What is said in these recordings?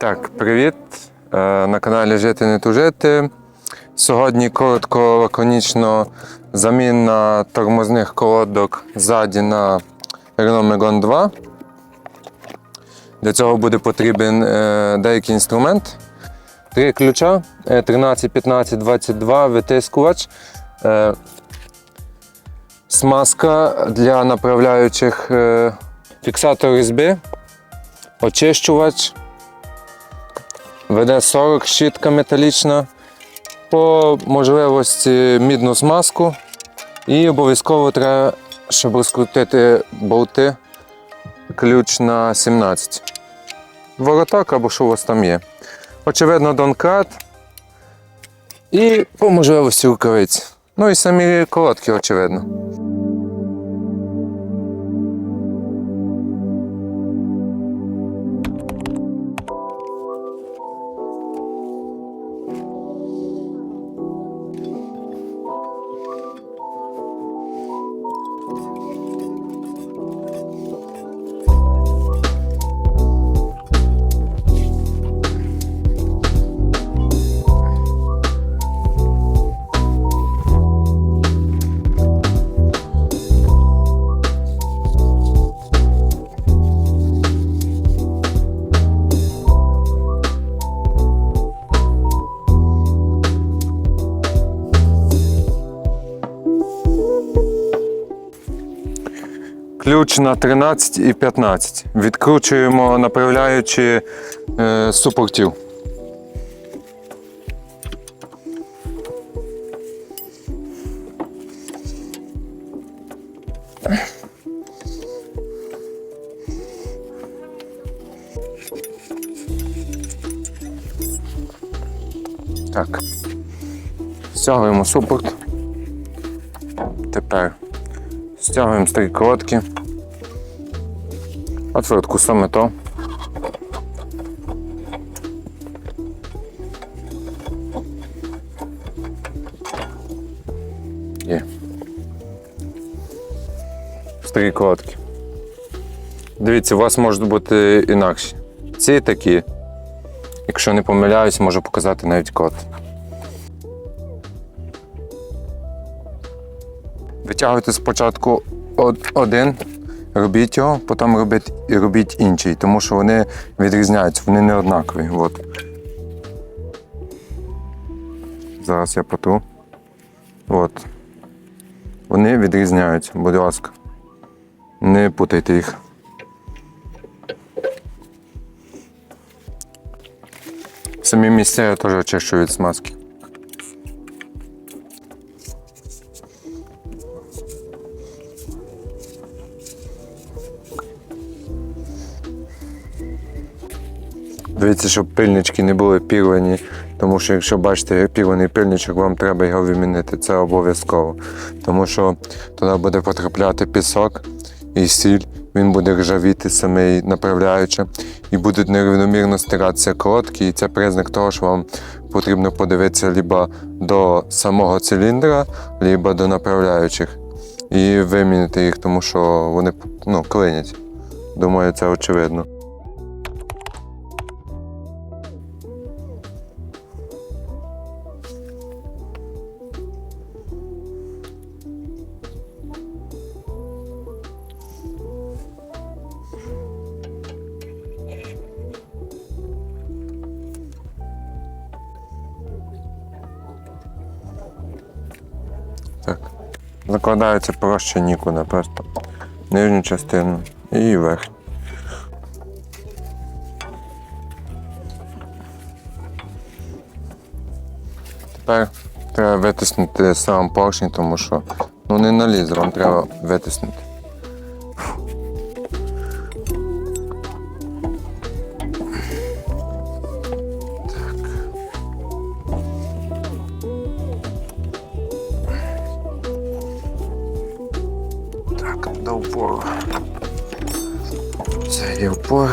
Так, привіт. Е, На каналі Жити не тужити. Сьогодні коротко, лаконічно заміна тормозних колодок ззаді на Renault Megane 2. Для цього буде потрібен е, деякий інструмент. Три ключа е, 13, 15, 22, витискувач. е, Смазка для направляючих фіксатор різьби, очищувач. ВД-40 щітка металічна, по можливості мідну смазку. І обов'язково треба, щоб розкрутити болти, ключ на 17. Вороток або що у вас там є. Очевидно, донкат. І по можливості рукавиці. Ну і самі колодки, очевидно. Ключ на 13 і 15. Відкручуємо направляючи е, супортів. Так. Стягуємо супорт. Тепер Стягуємо старі короткі. Отвертку саме то. Є. Старі короткі. Дивіться, у вас можуть бути інакші. Ці такі. Якщо не помиляюсь, можу показати навіть код. Витягуйте спочатку один, робіть його, потім робіть, робіть інший, тому що вони відрізняються, вони не однакові. От. Зараз я потру. От. Вони відрізняються, будь ласка. Не путайте їх. Самі місця я теж очищу від смазки. Дивіться, щоб пильнички не були пірвані, тому що якщо бачите пірваний пильничок, вам треба його вимінити. Це обов'язково. Тому що туди буде потрапляти пісок і сіль, він буде ржавіти самий направляючи, і будуть нерівномірно стиратися короткі. І це признак того, що вам потрібно подивитися либо до самого циліндра, либо до направляючих. І вимінити їх, тому що вони ну, клинять. Думаю, це очевидно. Закладається проще нікуди, просто нижню частину і верхню. Тепер треба витиснути сам поршень, тому що ну, не наліз, вам треба витиснути. До упору. Це є упор.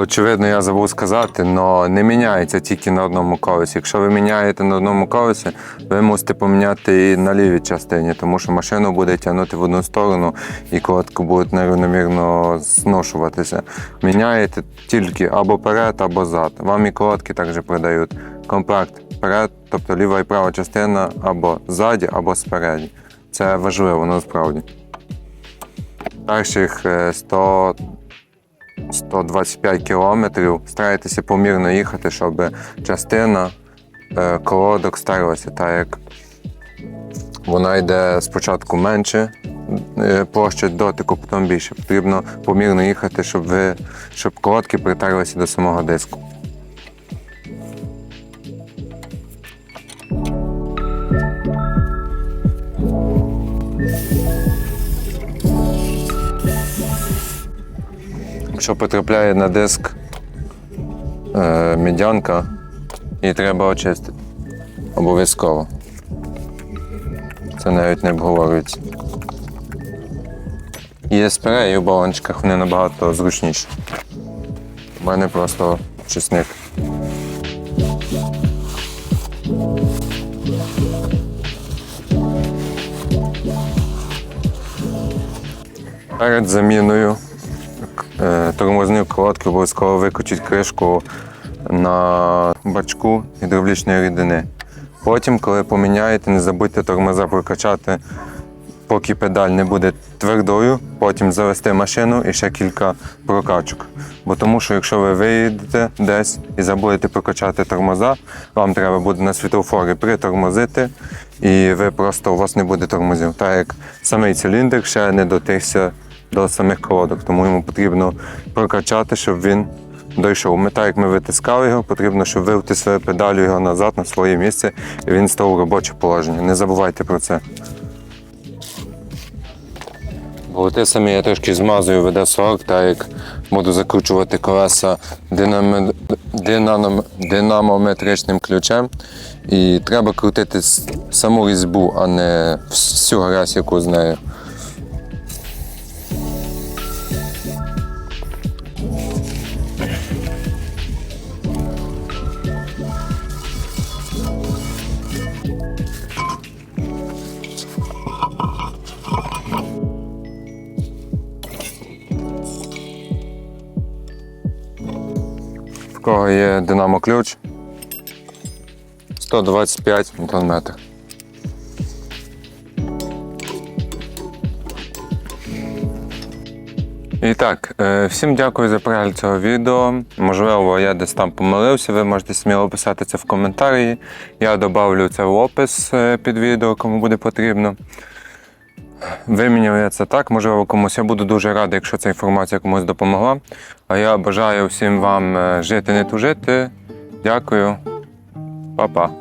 Очевидно, я забув сказати, але не міняється тільки на одному колесі. Якщо ви міняєте на одному колесі, ви мусите поміняти і на лівій частині, тому що машину буде тягнути в одну сторону і колодки будуть нерівномірно зношуватися. Міняєте тільки або перед, або зад. Вам і колодки також продають. Комплект перед, тобто ліва і права частина або ззаді, або спереді. Це важливо насправді. Перших е, 100 125 кілометрів. Старайтеся помірно їхати, щоб частина е, колодок старилася, так як вона йде спочатку менше е, площа дотику, потім більше. Потрібно помірно їхати, щоб, ви, щоб колодки притарилися до самого диску. Якщо потрапляє на диск е, медянка, її треба очистити. Обов'язково. Це навіть не обговорюється. Є спреї у балончиках, вони набагато зручніші. У мене просто чесник. Перед заміною е, тормозної колодки обов'язково викрутіть кришку на бачку гідравлічної рідини. Потім, коли поміняєте, не забудьте тормоза прокачати, поки педаль не буде твердою, потім завести машину і ще кілька прокачок. Бо тому що якщо ви виїдете десь і забудете прокачати тормоза, вам треба буде на світлофорі притормозити, і ви просто у вас не буде тормозів. Так як самий циліндр ще не дотився до самих колодок, тому йому потрібно прокачати, щоб він дійшов. Ми так як ми витискали його, потрібно, щоб ви втиснули педалю його назад на своє місце, і він став у робоче положення. Не забувайте про це. Болти самі я трошки змазую ВД-40, так як буду закручувати колеса динамо- динаном- динамометричним ключем. І треба крутити саму різьбу, а не всю грязь, яку з нею. В кого є динамо ключ 125 Нм. І так, е, всім дякую за перегляд цього відео. Можливо, я десь там помилився, ви можете сміло писати це в коментарі. Я додавлю це в опис е, під відео, кому буде потрібно. Виміняв я це так, можливо, комусь я буду дуже радий, якщо ця інформація комусь допомогла. А я бажаю всім вам е, жити, не тужити. Дякую. Па-па.